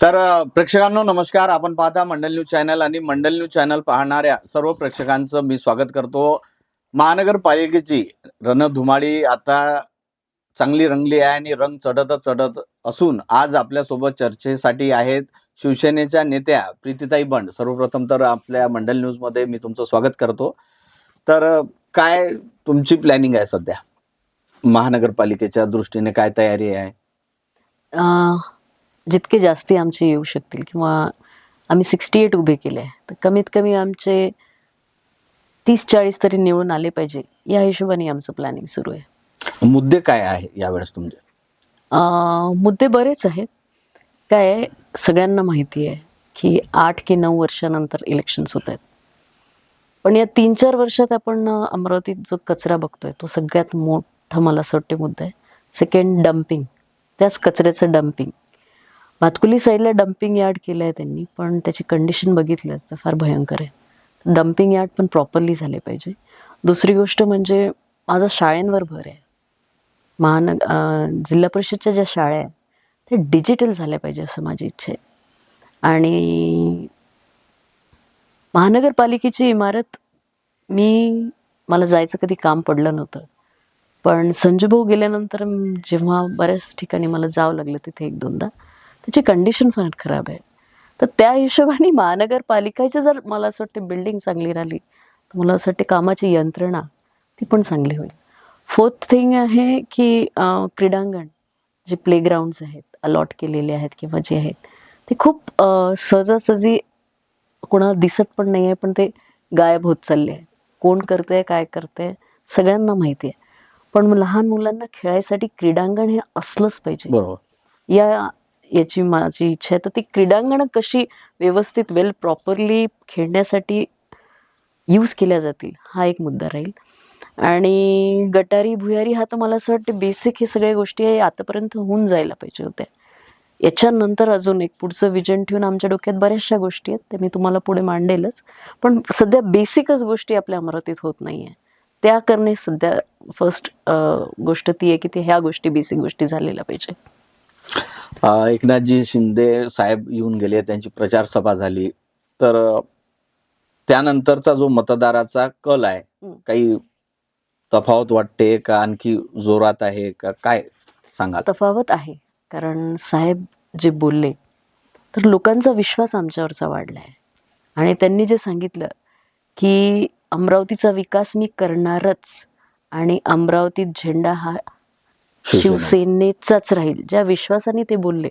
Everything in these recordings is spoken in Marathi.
तर प्रेक्षकांनो नमस्कार. आपण पाहता मंडल न्यूज चॅनल आणि मंडल न्यूज चॅनल पाहणाऱ्या सर्व प्रेक्षकांचं मी स्वागत करतो. महानगरपालिकेची रणधुमाळी आता चांगली रंगली आहे आणि रंग चढत चढत असून आज आपल्यासोबत चर्चेसाठी आहेत शिवसेनेच्या नेत्या प्रीतीताई बंड. सर्वप्रथम तर आपल्या मंडल न्यूजमध्ये मी तुमचं स्वागत करतो. तर काय तुमची प्लॅनिंग आहे सध्या? महानगरपालिकेच्या दृष्टीने काय तयारी आहे? जितके जास्ती आमचे येऊ शकतील किंवा आम्ही सिक्स्टी एट उभे केले आहे तर कमीत कमी आमचे तीस चाळीस तरी निवडून आले पाहिजे या हिशोबाने आमचं प्लॅनिंग सुरू आहे. मुद्दे काय आहे यावेळेस तुमचे? मुद्दे बरेच आहेत. काय सगळ्यांना माहिती आहे की आठ की नऊ वर्षानंतर इलेक्शन्स होत आहेत. पण या तीन चार वर्षात आपण अमरावतीत जो कचरा बघतोय तो सगळ्यात मोठा मला असं वाटते मुद्दा आहे. सेकंड डम्पिंग त्याच कचऱ्याचं डम्पिंग भातकुली साईडला डम्पिंग यार्ड केलं आहे त्यांनी पण त्याची कंडिशन बघितलं तर फार भयंकर आहे. डम्पिंग यार्ड पण प्रॉपरली झाले पाहिजे. दुसरी गोष्ट म्हणजे माझा शाळेंवर भर आहे. महानग जिल्हा परिषदच्या ज्या शाळा आहेत ते डिजिटल झाल्या पाहिजे असं माझी इच्छा आहे. आणि महानगरपालिकेची इमारत मी मला जायचं कधी काम पडलं नव्हतं. पण संजूभाऊ गेल्यानंतर जेव्हा बऱ्याच ठिकाणी मला जावं लागलं तिथे एक दोनदा. त्याची कंडिशन फार खराब आहे. तर त्या हिशोबाने महानगरपालिकेची जर मला असं वाटतं बिल्डिंग चांगली राहिली तर मला असं वाटते कामाची यंत्रणा ती पण चांगली होईल. फोर्थ थिंग आहे की क्रीडांगण जे प्लेग्राऊंड्स आहेत अलॉट केलेले आहेत किंवा जे आहेत ते खूप सहजासहजी कोणाला दिसत पण नाही आहे पण ते गायब होत चालले आहे कोण करतंय काय करतंय सगळ्यांना माहिती आहे. पण लहान मुलांना खेळायसाठी क्रीडांगण हे असलंच पाहिजे. या याची माझी इच्छा आहे. तर ती क्रीडांगणं कशी व्यवस्थित वेल प्रॉपरली खेळण्यासाठी यूज केल्या जातील हा एक मुद्दा राहील. आणि गटारी भुयारी हा तर मला असं वाटतं बेसिक हे सगळ्या गोष्टी आहे आतापर्यंत होऊन जायला पाहिजे होत्या. याच्यानंतर अजून एक पुढचं विजन ठेवून आमच्या डोक्यात बऱ्याचशा गोष्टी आहेत त्या मी तुम्हाला पुढे मांडेलच. पण सध्या बेसिकच गोष्टी आपल्या अमरावतीत होत नाही आहे त्या करणे सध्या फर्स्ट गोष्ट ती आहे की ते ह्या गोष्टी बेसिक गोष्टी झालेल्या पाहिजे. एकनाथजी शिंदे साहेब येऊन गेले त्यांची प्रचार सभा झाली. तर त्यानंतरचा जो मतदाराचा कल आहे. काही तफावत वाटते का? आणखी जोरात आहे का? काय सांगा तफावत आहे. कारण साहेब जे बोलले तर लोकांचा विश्वास आमच्यावरचा वाढला आहे आणि त्यांनी जे सांगितलं की अमरावतीचा विकास मी करणारच आणि अमरावतीत झेंडा हा. शिवसेनेचाच राहील ज्या विश्वासाने ते बोलले.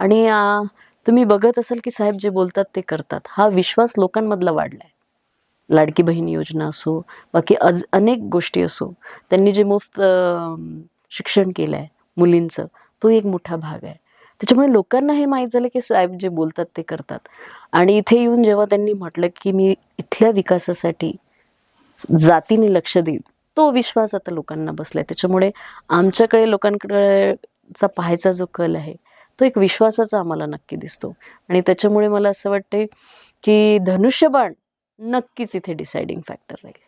आणि तुम्ही बघत असाल की साहेब जे बोलतात ते करतात. हा विश्वास लोकांमधला वाढलाय. लाडकी बहीण योजना असो बाकी अज अनेक गोष्टी असो त्यांनी जे मुफ्त शिक्षण केलं आहे मुलींचं तो एक मोठा भाग आहे. त्याच्यामुळे लोकांना हे माहीत झालं की साहेब जे बोलतात ते करतात. आणि इथे येऊन जेव्हा त्यांनी म्हटलं की मी इथल्या विकासासाठी जातीने लक्ष देईल तो विश्वास आता लोकांना बसलाय. त्याच्यामुळे आमच्याकडे लोकांकडेचा पाहायचा जो कल आहे तो एक विश्वासाचा आम्हाला नक्की दिसतो. आणि त्याच्यामुळे मला असं वाटते की धनुष्यबाण नक्कीच इथे डिसाइडिंग फॅक्टर राहील.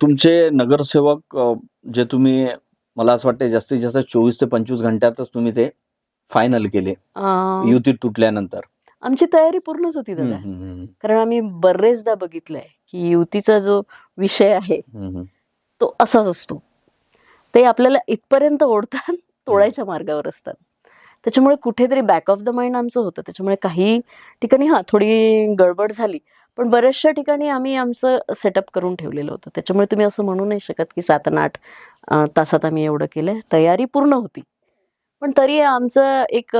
तुमचे नगरसेवक जे तुम्ही मला असं वाटतं जास्तीत जास्त चोवीस ते पंचवीस घंट्यातच तुम्ही ते फायनल केले. युती तुटल्यानंतर. आमची तयारी पूर्णच होती दादा. कारण आम्ही बरेचदा बघितलंय की युतीचा जो विषय आहे. तो असाच असतो. ते आपल्याला इथपर्यंत ओढतात तोडायच्या मार्गावर असतात. त्याच्यामुळे कुठेतरी बॅक ऑफ द माइंड आमचं होतं. त्याच्यामुळे काही ठिकाणी हा थोडी गडबड झाली. पण बऱ्याचशा ठिकाणी आम्ही आमचं सेटअप करून ठेवलेलं होतं. त्याच्यामुळे तुम्ही असं म्हणू नाही शकत की सात आणि आठ तासात आम्ही एवढं केलंय. तयारी पूर्ण होती. पण तरी आमचं एक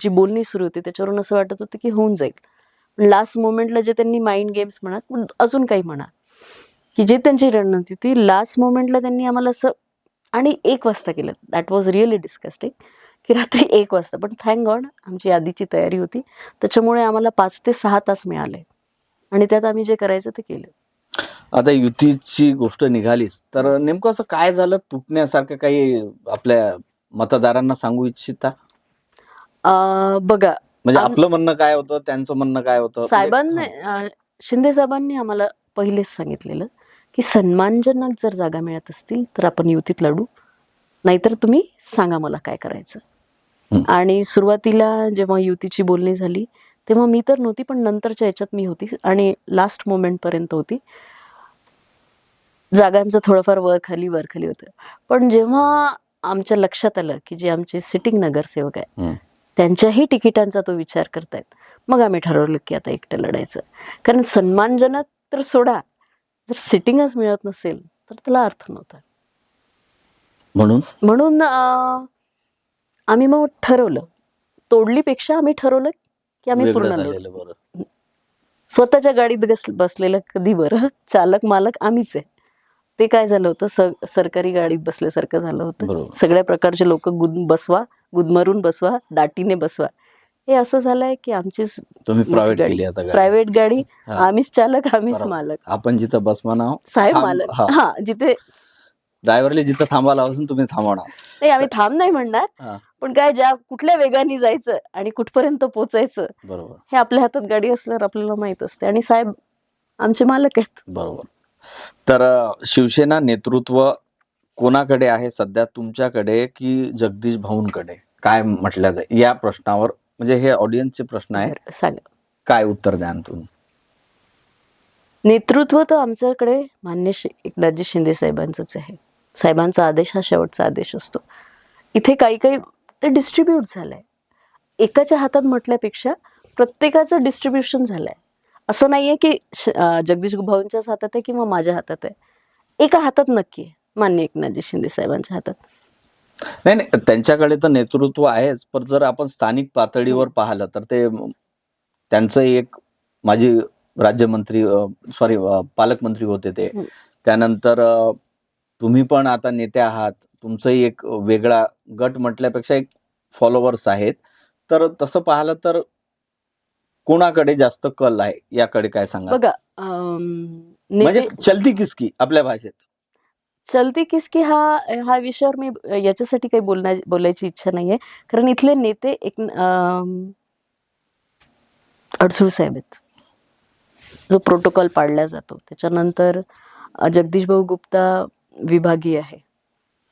जी बोलणी सुरू होती त्याच्यावरून असं वाटत होतं की होऊन जाईल. लास्ट मोमेंटला जे त्यांनी माइंड गेम्स म्हणा अजून काही म्हणा. की जे त्यांची रणनीती ती लास्ट मोमेंटला त्यांनी आम्हाला असं आणि एक वाजता केलं. दॅट वॉज रिअली डिस्कस्टिंग की रात्री एक वाजता. पण थँक गॉड आमची आधीची तयारी होती. त्याच्यामुळे आम्हाला पाच ते सहा तास मिळाले. आणि त्यात आम्ही जे करायचं ते केलं. आता युतीची गोष्ट निघालीच. तर नेमकं असं काय झालं? तुटण्यासारखं काही आपल्या मतदारांना सांगू इच्छिता? बघा म्हणजे आम- आपलं म्हणणं काय होतं? त्यांचं म्हणणं काय होतं? म्हणजे- साहेबांनी अं, शिंदे साहेबांनी आम्हाला पहिलेच सांगितलेलं की सन्मानजनक जर जागा मिळत असतील तर आपण युतीत लढू. नाहीतर तुम्ही सांगा मला काय करायचं. हं. आणि सुरुवातीला जेव्हा युतीची बोलणी झाली तेव्हा मी तर नव्हती पण नंतरच्या याच्यात मी होती आणि लास्ट मोमेंट पर्यंत होती. जागांचं थोडंफार वर खाली वर खाली होतं. पण जेव्हा आमच्या लक्षात आलं की जे आमचे सिटिंग नगरसेवक आहे. त्यांच्याही तिकिटांचा तो विचार करतायत. मग आम्ही ठरवलं की आता एकटं लढायचं. कारण सन्मानजनक तर सोडा. जर सिटिंगच मिळत नसेल तर त्याला अर्थ नव्हता. म्हणून? म्हणून आम्ही मग ठरवलं. तोडलीपेक्षा आम्ही ठरवलं की आम्ही पूर्ण स्वतःच्या गाडीत बस बसलेलं कधी बरं? चालक मालक आम्हीच आहे. ते काय झालं होतं? सरकारी गाडीत बसल्यासारखं झालं होतं. सगळ्या प्रकारचे लोक गुद बसवा गुदमरून बसवा दाटीने बसवा. हे असं झालंय की आमची तुम्ही प्रायव्हेट गाडी. प्रायव्हेट गाडी. हा. आम्हीच चालक आम्हीच. मालक. आपण जिथं बसवा नाव साहेब थांब- मालक. हा. हा जिथे ड्रायव्हरला जिथं थांबायला असून तुम्ही थांबवणार नाही आम्ही थांब नाही म्हणणार. हा. पण काय ज्या कुठल्या वेगाने जायचं आणि कुठपर्यंत पोचायचं बरोबर. हे आपल्या हातात गाडी असल्यावर आपल्याला माहीत असते. आणि साहेब आमचे मालक आहेत. बरोबर. तर शिवसेना नेतृत्व कोणाकडे आहे सध्या? तुमच्याकडे की जगदीश भाऊंकडे? काय म्हटलं जाईल या प्रश्नावर म्हणजे हे ऑडियन्सचे प्रश्न आहे काय उत्तर द्याल तुम्ही? नेतृत्व तर आमच्याकडे मान्य एकनाथजी शिंदे साहेबांचंच आहे. साहेबांचा आदेश हा शेवटचा आदेश असतो. इथे काही काही ते डिस्ट्रीब्यूट झालंय. एकाच्या हातात म्हटल्यापेक्षा प्रत्येकाचं डिस्ट्रीब्युशन झालंय. असं नाहीये की जगदीश भाऊंच्याच हातात आहे किंवा माझ्या हातात आहे. एका हातात नक्की आहे मान्य एकनाथजी शिंदे साहेबांच्या हातात. नाही नाही त्यांच्याकडे तर नेतृत्व आहेच पण जर आपण स्थानिक पातळीवर पाहिलं तर ते त्यांचं एक माजी राज्यमंत्री सॉरी पालकमंत्री होते ते. त्यानंतर तुम्ही पण आता नेते आहात तुमचंही एक वेगळा गट म्हटल्यापेक्षा एक फॉलोअर्स आहेत. तर तसं पाहिलं तर कोणाकडे जास्त कल आहे? याकडे काय सांगा बघा अं, म्हणजे चलती किसकी आपल्या भाषेत? चलती किसकी हा हा विषयावर मी याच्यासाठी काही बोलण्या बोलायची इच्छा नाहीये. कारण इथले नेते एक अं, अडसूळ साहेब आहेत. जो प्रोटोकॉल पाळला जातो. त्याच्यानंतर अं, जगदीश भाऊ गुप्ता विभागीय आहे.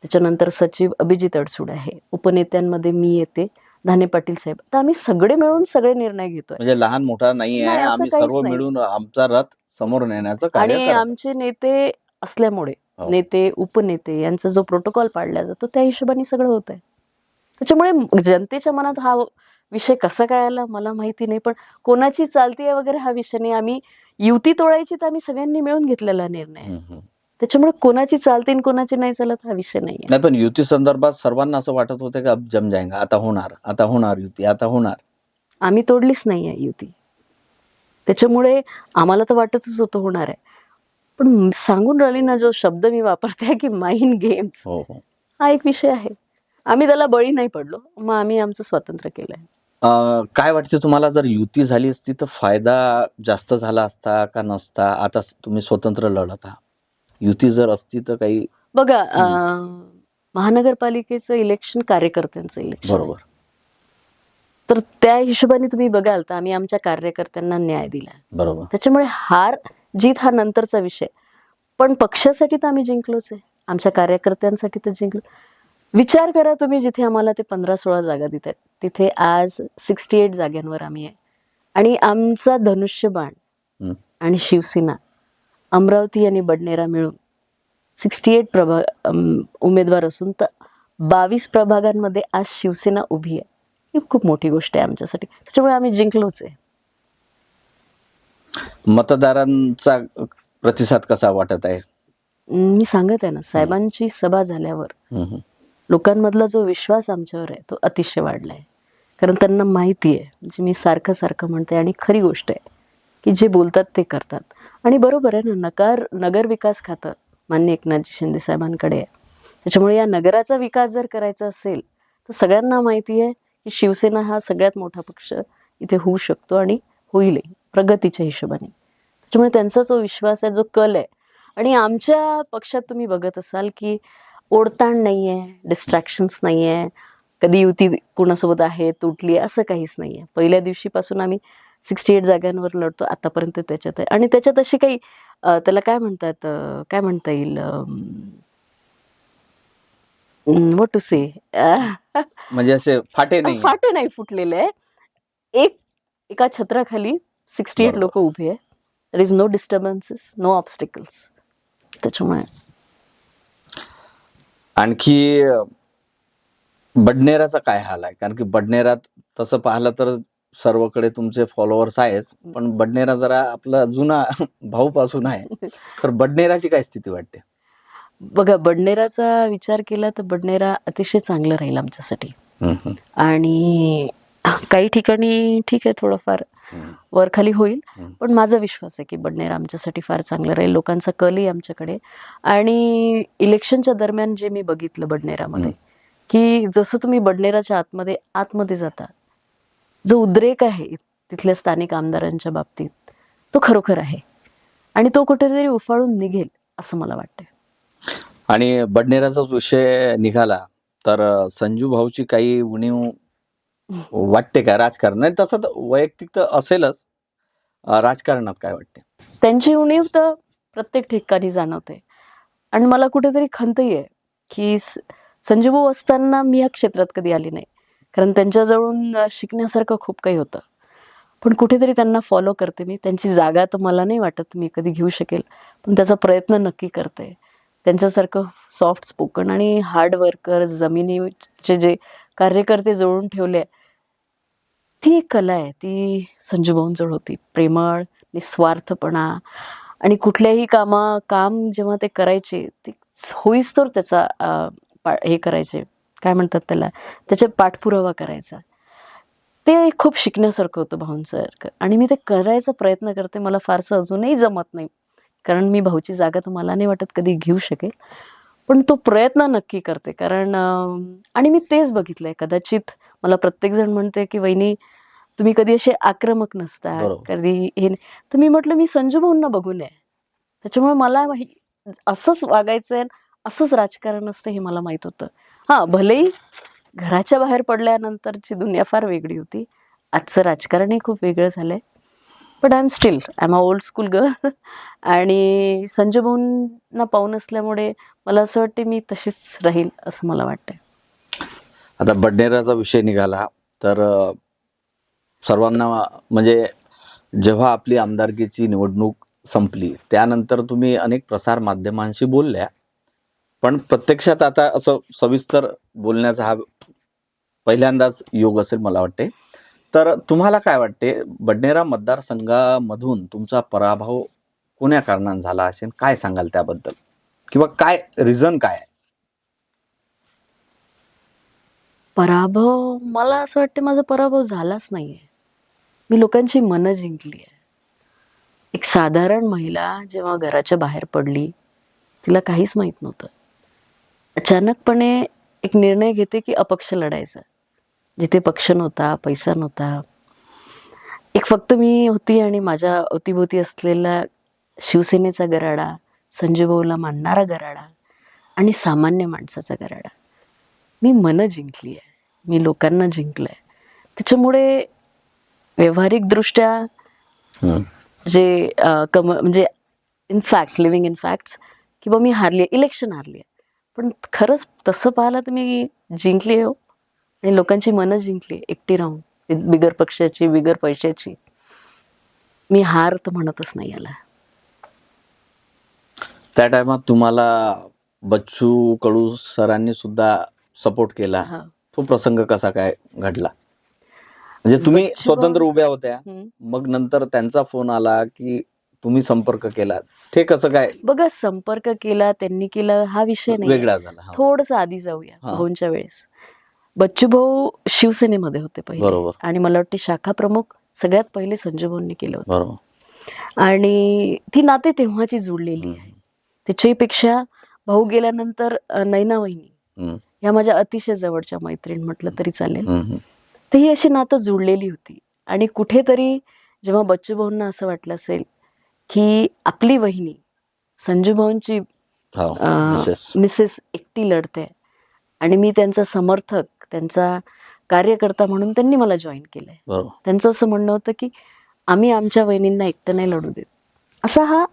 त्याच्यानंतर सचिव अभिजित अडसूड आहे. उपनेत्यांमध्ये मी येते. धाने पाटील साहेब तर आम्ही सगळे मिळून सगळे निर्णय घेतोय म्हणजे लहान मोठा नाही आहे नाही, असं आम्ही काहीच सर्व नाही. मिळून आमचा रथ समोर नेण्याचं कार्य आणि करतो. आमचे नेते असल्यामुळे हो. नेते उपनेते यांचा जो प्रोटोकॉल पाळला जातो त्या हिशोबाने सगळं होत आहे त्याच्यामुळे जनतेच्या मनात हा विषय कसा काय आला मला माहिती नाही पण कोणाची चालती आहे वगैरे हा विषय नाही आम्ही युती तोडायची तर आम्ही सगळ्यांनी मिळून घेतलेला निर्णय आहे. हम्म, हम्म. त्याच्यामुळे कोणाची चालती आणि कोणाची नाही चालत हा विषय नाहीये. नाही पण युती संदर्भात सर्वांना असं वाटत होतं का अब जम जाएगा आता होणार आता होणार युती आता होणार. आम्ही तोडलीच नाहीये युती. त्याच्यामुळे आम्हाला तर वाटतच होतं होणार आहे. पण सांगून राहिली ना जो शब्द मी वापरते की माइंड गेम्स हो हो. हा एक विषय आहे. आम्ही त्याला बळी नाही पडलो मग आम्ही आमचं स्वातंत्र्य केलंय. काय वाटते तुम्हाला जर युती झाली असती तर फायदा जास्त झाला असता का नसता? आता तुम्ही स्वतंत्र लढत आहात. युती जर असती तर काही बघा अं, महानगरपालिकेचं इलेक्शन कार्यकर्त्यांचं इलेक्शन बरोबर. तर त्या हिशोबाने तुम्ही बघाल तर आम्ही आमच्या कार्यकर्त्यांना न्याय दिला बरोबर. त्याच्यामुळे हार जीत हा नंतरचा विषय. पण पक्षासाठी तर आम्ही जिंकलोच आहे. आमच्या कार्यकर्त्यांसाठी तर जिंकलो. विचार करा तुम्ही जिथे आम्हाला ते पंधरा सोळा जागा देत आहेत. तिथे आज सिक्स्टी एट जाग्यांवर आम्ही आहे. आणि आमचा धनुष्यबाण हम्म. आणि शिवसेना अमरावती आणि बडनेरा मिळून सिक्स्टी एट प्रभा अम, उमेदवार असून तर बावीस प्रभागांमध्ये आज शिवसेना उभी आहे. ही खूप मोठी गोष्ट आहे आमच्यासाठी. त्याच्यामुळे आम्ही जिंकलोच आहे. मतदारांचा प्रतिसाद कसा वाटत आहे? मी सांगत आहे ना साहेबांची सभा झाल्यावर. लोकांमधला जो विश्वास आमच्यावर आहे तो अतिशय वाढलाय. कारण त्यांना माहिती आहे म्हणजे मी सारखं सारखं म्हणते आणि खरी गोष्ट आहे की जे बोलतात ते करतात. आणि बरोबर आहे ना नकार नगर विकास खातं मान्य एकनाथजी शिंदे साहेबांकडे आहे. त्याच्यामुळे या नगराचा विकास जर करायचा असेल तर सगळ्यांना माहिती आहे की शिवसेना हा सगळ्यात मोठा पक्ष इथे होऊ शकतो आणि होईलही प्रगतीच्या हिशोबाने. त्याच्यामुळे त्यांचा जो विश्वास आहे जो कल आहे आणि आमच्या पक्षात तुम्ही बघत असाल की ओढताण नाही आहे डिस्ट्रॅक्शन्स नाही आहे कधी युती कुणासोबत आहे तुटली असं काहीच नाही आहे पहिल्या दिवशीपासून आम्ही सिक्स्टी एट जागांवर लढतो आतापर्यंत त्याच्यात आहे. आणि त्याच्यात अशी काही त्याला काय म्हणतात काय म्हणता येईल वॉट टू से म्हणजे असे फाटे नाही. फाटे नाही फुटलेले एक एका छत्राखाली सिक्स्टी एट. लोक उभे आहे. There is no disturbances no obstacles त्याच्यामुळे. आणखी बडनेराचा काय हाल आहे? कारण की बडनेरात तसं पाहिलं तर सर्वकडे तुमचे फॉलोअर्स आहेच पण बडनेरा जरा आपला जुना भाऊ पासून आहे. तर बडनेराची काय स्थिती वाटते? बघा बडनेराचा विचार केला तर बडनेरा अतिशय चांगलं राहील आमच्यासाठी. आणि काही ठिकाणी ठीक आहे थोडंफार हम्म. वर खाली होईल. पण माझा विश्वास आहे की बडनेरा आमच्यासाठी फार चांगलं राहील. लोकांचा कलही आमच्याकडे. आणि इलेक्शनच्या दरम्यान जे मी बघितलं बडनेरामध्ये. की जसं तुम्ही बडनेराच्या आतमध्ये आतमध्ये जाता जो उद्रेक आहे तिथल्या स्थानिक आमदारांच्या बाबतीत तो खरोखर आहे. आणि तो कुठेतरी उफाळून निघेल असं मला वाटतं आणि बडनेराचाच विषय निघाला तर संजू भाऊची काही उणीव वाटते का राजकारण? नाही तसं तर वैयक्तिक तर असेलच. राजकारणात काय वाटते? त्यांची उणीव तर प्रत्येक ठिकाणी जाणवते. आणि मला कुठेतरी खंतही आहे की स- संजूभाऊ असताना मी या क्षेत्रात कधी आली नाही. कारण त्यांच्याजवळून शिकण्यासारखं खूप काही होतं. पण कुठेतरी त्यांना फॉलो करते मी. त्यांची जागा तर मला नाही वाटत मी कधी घेऊ शकेल. पण त्याचा प्रयत्न नक्की करते. त्यांच्यासारखं सॉफ्ट स्पोकन आणि हार्ड वर्कर जमिनीचे जे कार्यकर्ते जोडून ठेवले ती एक कला आहे. ती संजूभाऊंजवळ होती. प्रेमळ निस्वार्थपणा आणि कुठल्याही कामा काम जेव्हा ते करायचे ते होईस तर त्याचा पा- हे करायचे. काय म्हणतात त्याला? त्याचे पाठपुरावा करायचा. ते खूप शिकण्यासारखं होतं भाऊंसारखं. आणि मी ते करायचा प्रयत्न करते मला फारसं अजूनही जमत नाही. कारण मी भाऊची जागा तर मला नाही वाटत कधी घेऊ शकेल. पण तो प्रयत्न नक्की करते. कारण आणि मी तेच बघितलंय कदाचित मला प्रत्येक जण म्हणते की वहिनी तुम्ही कधी असे आक्रमक नसता. कधी हे नाही. तर मी म्हटलं मी संजू भाऊंना बघून आहे. त्याच्यामुळे मला असंच वागायचंय असंच राजकारण असतं हे मला माहीत होतं. हा भलेही घराच्या बाहेर पडल्यानंतरची दुनिया फार वेगळी होती. आजचं राजकारणही खूप वेगळं झालंय. But I am still I am a old school girl आणि संजू भाऊंना पाहून असल्यामुळे मला असं वाटते मी तशीच राहील असं मला वाटतंय. आता बडनेराचा विषय निघाला तर सर्वांना म्हणजे जेव्हा आपली आमदारकीची निवडणूक संपली त्यानंतर तुम्ही अनेक प्रसार माध्यमांशी बोलल्या. पण प्रत्यक्षात आता असं सविस्तर बोलण्याचा हा पहिल्यांदाच योग असेल मला वाटते. तर तुम्हाला काय वाटते बडनेरा मतदारसंघामधून तुमचा पराभव कोण्या कारणान झाला असेल? काय सांगाल त्याबद्दल? किंवा काय रिझन काय आहे? पराभव मला असं वाटते माझा पराभव झालाच नाहीये. मी लोकांची मनं जिंकली आहे. एक साधारण महिला जेव्हा घराच्या बाहेर पडली तिला काहीच माहीत नव्हतं. अचानकपणे एक निर्णय घेते की अपक्ष लढायचा. जिथे पक्ष नव्हता पैसा नव्हता. एक फक्त मी होती आणि माझ्या अवतीभोवती असलेला शिवसेनेचा गराडा संजय भाऊला मानणारा गराडा आणि सामान्य माणसाचा गराडा. मी मनं जिंकली आहे मी लोकांना जिंकलंय. त्याच्यामुळे व्यावहारिकदृष्ट्या. जे कम म्हणजे in facts living in facts किंवा मी हारली आहे इलेक्शन हारली आहे पण खरंच तसं पाहिलं तर मी जिंकली आहे हो. आणि लोकांची मनं जिंकली एकटी राहून. बिगर पक्षाची बिगर पैशाची. मी हार तर म्हणतच नाही याला. त्या टायमात तुम्हाला बच्चू कडू सरांनी सुद्धा सपोर्ट केला. तो प्रसंग कसा काय घडला? म्हणजे तुम्ही स्वतंत्र उभ्या होत्या. मग नंतर त्यांचा फोन आला की तुम्ही संपर्क केला ते कसं काय? बघा संपर्क केला त्यांनी केला हा विषय नाही. वेगळा झाला हा. थोडस आधी जाऊया हा. भाऊंच्या वेळेस. बच्चू भाऊ शिवसेनेमध्ये होते पहिले. बरोबर. आणि मला वाटते शाखा प्रमुख सगळ्यात पहिले संजय भाऊंनी केलं होतं. आणि ती नाते तेव्हाची जुळलेली आहे. त्याच्याही पेक्षा भाऊ गेल्यानंतर अ, नैना वहिनी हम्म, या माझ्या अतिशय जवळच्या मैत्रीण म्हटलं तरी चालेल. हम्म. तर ही अशी नातं जुळलेली होती. आणि कुठेतरी जेव्हा बच्चू भाऊंना असं वाटलं असेल की आपली वहिनी संजू भाऊंची हो, मिसेस. मिसेस एकटी लढते. आणि मी त्यांचा समर्थक त्यांचा कार्यकर्ता म्हणून त्यांनी मला जॉईन केलंय. त्यांचं असं म्हणणं होतं की आम्ही आमच्या वहिनींना एकटं नाही लढू देत. असा हा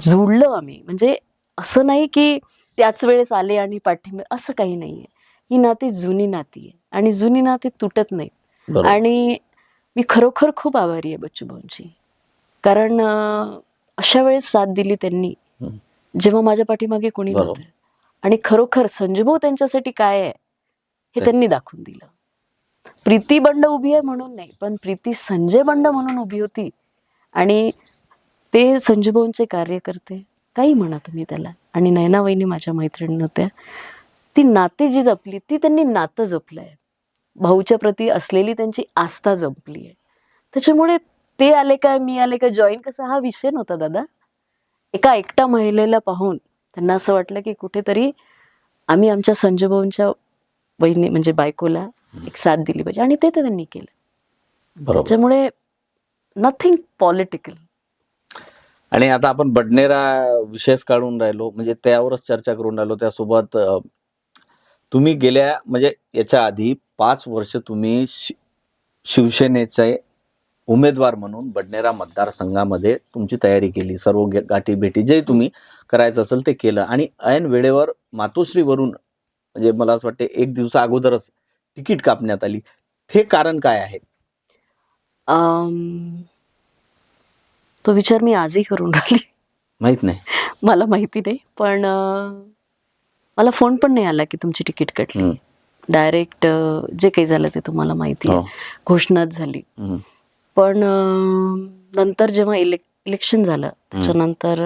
जुळलो आम्ही. म्हणजे असं नाही की त्याच वेळेस आले आणि पाठिंबा असं काही नाहीये. ही नाती जुनी नाती आहे. आणि जुनी नाती तुटत नाहीत. आणि मी खरोखर खूप आभारी आहे बच्चू भाऊंची. कारण अशा वेळेस साथ दिली त्यांनी. जेव्हा माझ्या पाठीमागे कोणी. नव्हतं. आणि खरोखर संजूभाऊ त्यांच्यासाठी काय आहे हे त्यांनी दाखवून दिलं. प्रीती बंड उभी आहे म्हणून नाही पण प्रीती संजय बंड म्हणून उभी होती. आणि ते संजूभाऊंचे कार्यकर्ते काही म्हणा तुम्ही त्याला. आणि नयना वहिनी माझ्या मैत्रिणी होत्या. ती नाती जी जपली ती त्यांनी नातं जपलंय. भाऊच्या प्रती असलेली त्यांची आस्था जपली आहे. त्याच्यामुळे ते आले काय मी आले काय? जॉईन कसा? हा विषय नव्हता दादा. एका एकटा महिलेला पाहून त्यांना असं वाटलं की कुठेतरी आम्ही आमच्या संजूभाऊंच्या बहिणी म्हणजे बायकोला एक साथ दिली पाहिजे. आणि ते त्यांनी केलं. बरोबर. त्याच्यामुळे नथिंग पॉलिटिकल आणि आता आपण बडनेरा विशेष काढून राहिलो. म्हणजे त्यावरच चर्चा करून राहिलो. त्यासोबत तुम्ही गेल्या म्हणजे याच्या आधी पाच वर्ष तुम्ही शिवसेनेचे उमेदवार म्हणून बडनेरा मतदारसंघामध्ये तुमची तयारी केली सर्व गाठी भेटी जे तुम्ही करायचं असेल ते केलं. आणि ऐन वेळेवर मातोश्रीवरून म्हणजे मला असं वाटते एक दिवसा अगोदरच तिकीट कापण्यात आली. हे कारण काय आहे? तो विचार मी आजही करून राहिली. माहीत नाही. मला माहिती नाही पण मला फोन पण नाही आला की तुमची तिकीट कटली. डायरेक्ट जे काही झालं ते तुम्हाला माहिती हो. घोषणाच झाली. पण नंतर जेव्हा इलेक इलेक्शन झालं त्याच्यानंतर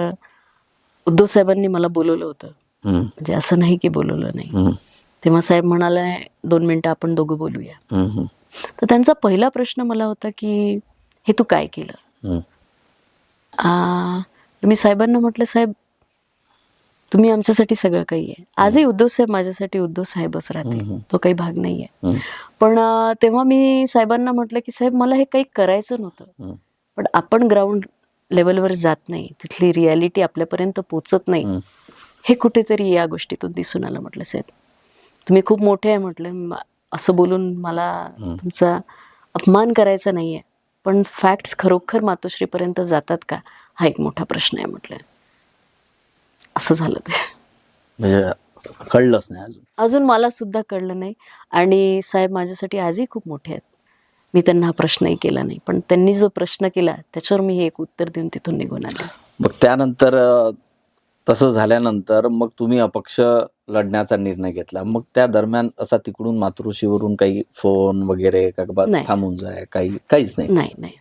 उद्धव साहेबांनी मला बोलवलं होतं. म्हणजे असं नाही की बोलवलं नाही. तेव्हा साहेब म्हणाले दोन मिनिटं आपण दोघं बोलूया. तर त्यांचा पहिला प्रश्न मला होता की हे तू काय केलं मी साहेबांना म्हटलं साहेब तुम्ही आमच्यासाठी सगळं काही आहे आजही उद्धव साहेब माझ्यासाठी उद्धव साहेबच राहते. तो काही भाग नाहीये. पण तेव्हा मी साहेबांना म्हटलं की साहेब मला हे काही करायचं नव्हतं. पण आपण ग्राउंड लेवलवर जात नाही. तिथली रियालिटी आपल्यापर्यंत पोचत नाही. हे. कुठेतरी या गोष्टीतून दिसून आलं म्हटलं साहेब तुम्ही खूप मोठे आहे म्हटलं. असं बोलून मला. तुमचा अपमान करायचा नाहीये. पण फॅक्ट्स खरोखर मातोश्रीपर्यंत जातात का? हा एक मोठा प्रश्न आहे म्हटलं. असं झालं ते. म्हणजे कळलंच नाही अजून. अजून मला सुद्धा कळलं नाही. आणि साहेब माझ्यासाठी आजही खूप मोठे आहेत. मी त्यांना हा प्रश्नही केला नाही. पण त्यांनी जो प्रश्न केला त्याच्यावर मी हे एक उत्तर देऊन तिथून निघून आले. मग त्यानंतर अ, तसं झाल्यानंतर मग तुम्ही अपक्ष लढण्याचा निर्णय घेतला. मग त्या दरम्यान असा तिकडून मातृश्रीवरून काही फोन वगैरे का बा नाही. थांबून जाय काही काहीच नाही? नाही नाही.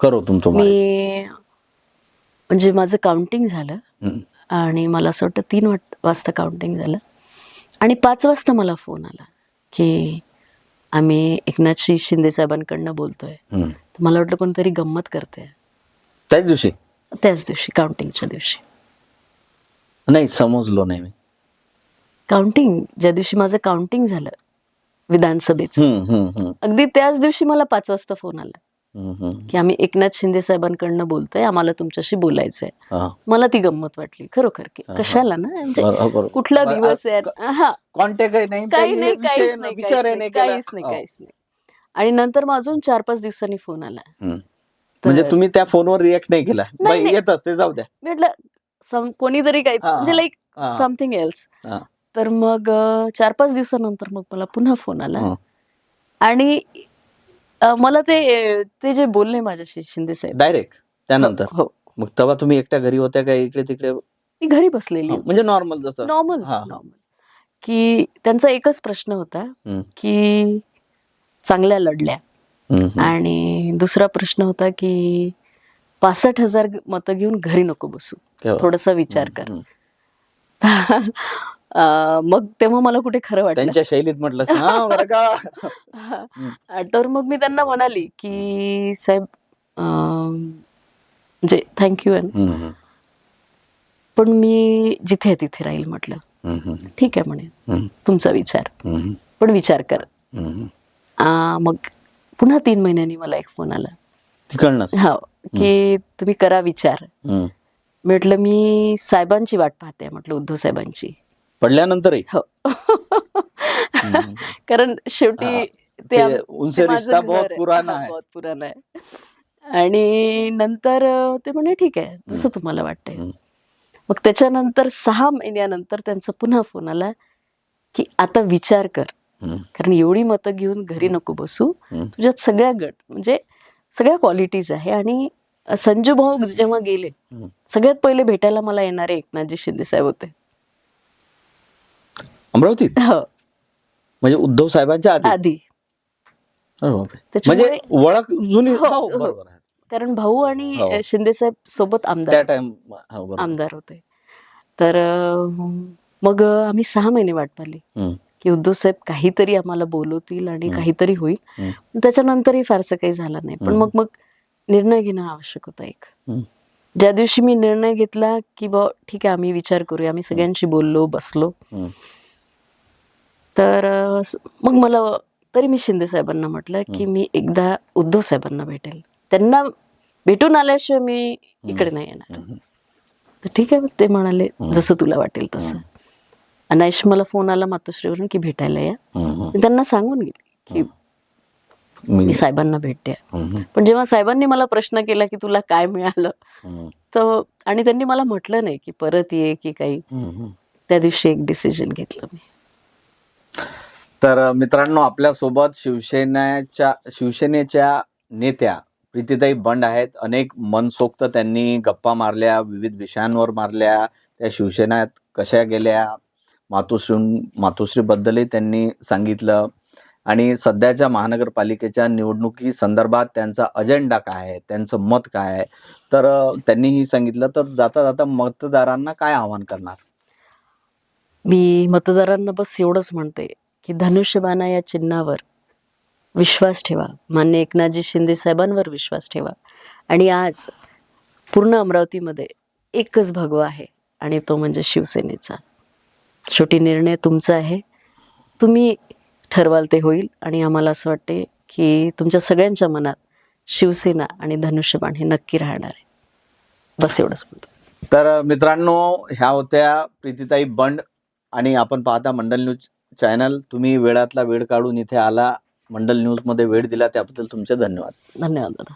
करो तुम तुम्हाला? मी म्हणजे माझं काउंटिंग झालं. आणि मला असं वाटतं तीन वाट वाजता काउंटिंग झालं. आणि पाच वाजता मला फोन आला की आम्ही एकनाथशी शिंदे साहेबांकडनं बोलतोय. तर मला वाटलं कोणतरी गंमत करते त्याच दिवशी? त्याच दिवशी काउंटिंगच्या दिवशी. नाही समजलो नाही मी. काउंटिंग ज्या दिवशी माझं काउंटिंग झालं विधानसभेचं. अगदी त्याच दिवशी मला पाच वाजता फोन आला. की आम्ही एकनाथ शिंदे साहेबांकडनं बोलतोय आम्हाला तुमच्याशी बोलायचंय. मला ती गंमत वाटली खरोखर की. कशाला ना म्हणजे. कुठला दिवस आहे कॉन्टॅक्ट काही नाही काही नाही काहीच नाही काहीच नाही. काहीच हो. काहीच नाही आणि नंतर मग अजून चार पाच दिवसांनी फोन आला. म्हणजे तुम्ही त्या फोनवर रिएक्ट नाही केला. येत असते जाऊ द्या म्हटलं कोणीतरी काही म्हणजे लाईक. Something else. तर मग चार पाच दिवसानंतर मग मला पुन्हा फोन आला. आणि अं, मला ते ते जे बोलले माझ्याशी शिंदे साहेब. डायरेक्ट त्यानंतर? हो. मग तेव्हा तुम्ही एकट्या घरी होत्या का इकडे तिकडे मी घरी बसलेली हा, म्हणजे नॉर्मल जसं. नॉर्मल हा, हा. नॉर्मल की त्यांचा एकच प्रश्न होता हम्म, की चांगल्या लढल्या. हम्म, हम्म. आणि दुसरा प्रश्न होता की पासष्ट हजार मतं घेऊन घरी नको बसू. केव्हा? थोडासा विचार कर. हम्म. अं, मग तेव्हा मला कुठे खरं वाटलं. त्यांच्या शैलीत म्हटलं का. तर मग मी त्यांना म्हणाली की साहेब म्हणजे थँक्यू पण मी जिथे आहे तिथे राहील म्हटलं. ठीक आहे म्हणे. तुमचा विचार. पण विचार कर. मग पुन्हा तीन महिन्यांनी मला एक फोन आला. हो की तुम्ही करा विचार. म्हटलं मी साहेबांची वाट पाहते म्हटलं उद्धव साहेबांची. पडल्यानंतरही हो कारण शेवटी. ते उनसे माझं रिश्ता बहुत. पुराना हा. बहुत पुराना आहे आणि नंतर ते म्हणे ठीक आहे जसं तुम्हाला वाटतंय. मग त्याच्यानंतर सहा महिन्यानंतर त्यांचा पुन्हा फोन आला की आता विचार कर. कारण एवढी मतं घेऊन घरी नको बसू. तुझ्यात सगळ्या गट म्हणजे सगळ्या क्वालिटीज आहे आणि संजू भाऊ जेव्हा गेले. सगळ्यात पहिले भेटायला मला येणारे एकनाथजी शिंदे साहेब होते अमरावतीत हो म्हणजे उद्धव साहेबांच्या आधी आधी अरे बापरे. त्याच्यामुळे- म्हणजे ओळख जुनी हो, हो, हो. बरोबर आहे. कारण भाऊ आणि. शिंदे साहेब सोबत त्या आमदार टाइम. आमदार होते तर अं, मग आम्ही सहा महिने वाट पाहिली. की उद्धव साहेब काहीतरी आम्हाला बोलवतील आणि हम्म. काहीतरी होईल हम्म. त्याच्यानंतरही फारसं काही झालं नाही पण. मग मग निर्णय घेणं आवश्यक होतं एक. ज्या दिवशी मी निर्णय घेतला की बा ठीक आहे आम्ही विचार करूया आम्ही सगळ्यांशी बोललो बसलो. तर मग मला तरी मी शिंदे साहेबांना म्हटलं की मी एकदा उद्धव साहेबांना भेटेल. त्यांना भेटून आल्याशिवाय मी इकडे नाही येणार. तर ठीक आहे ते म्हणाले जसं तुला वाटेल तसं. अनायश मला फोन आला मातोश्रीवरून की भेटायला या. त्यांना सांगून गेले की मी- साहेबांना भेटते. पण जेव्हा साहेबांनी मला प्रश्न केला की तुला काय मिळालं. तर आणि त्यांनी मला म्हटलं नाही की परत ये की काही. त्या दिवशी एक डिसिजन घेतलं मी. तर मित्रांनो आपल्यासोबत शिवसेनेच्या शिवसेनेच्या नेत्या प्रीतीताई बंड आहेत. अनेक मनसोक्त त्यांनी गप्पा मारल्या विविध विषयांवर मारल्या. त्या शिवसेनेत कशा गेल्या? मातोश्री मातोश्रीबद्दलही त्यांनी सांगितलं. आणि सध्याच्या महानगरपालिकेच्या निवडणुकी संदर्भात त्यांचा अजेंडा काय आहे? त्यांचं मत काय आहे? तर त्यांनीही सांगितलं. तर जाता जाता मतदारांना काय आवाहन करणार? मी मतदारांना बस एवढंच म्हणते की धनुष्यबाणा या चिन्हावर विश्वास ठेवा. मान्य एकनाथजी शिंदे साहेबांवर विश्वास ठेवा. आणि आज पूर्ण अमरावतीमध्ये एकच भगवा आहे आणि तो म्हणजे शिवसेनेचा. शेवटी निर्णय तुमचा आहे. तुम्ही ठरवाल ते होईल आणि आम्हाला असं वाटते की तुमच्या सगळ्यांच्या मनात शिवसेना आणि धनुष्यबाण हे नक्की राहणार आहे. बस एवढंच म्हणतो. तर मित्रांनो ह्या होत्या प्रीतीताई बंड आणि आपण पाहता मंडल न्यूज चॅनल तुम्ही वेळातला वेळ काढून इथे आला मंडल न्यूजमध्ये वेळ दिला त्याबद्दल तुमचे धन्यवाद. धन्यवाद दादा.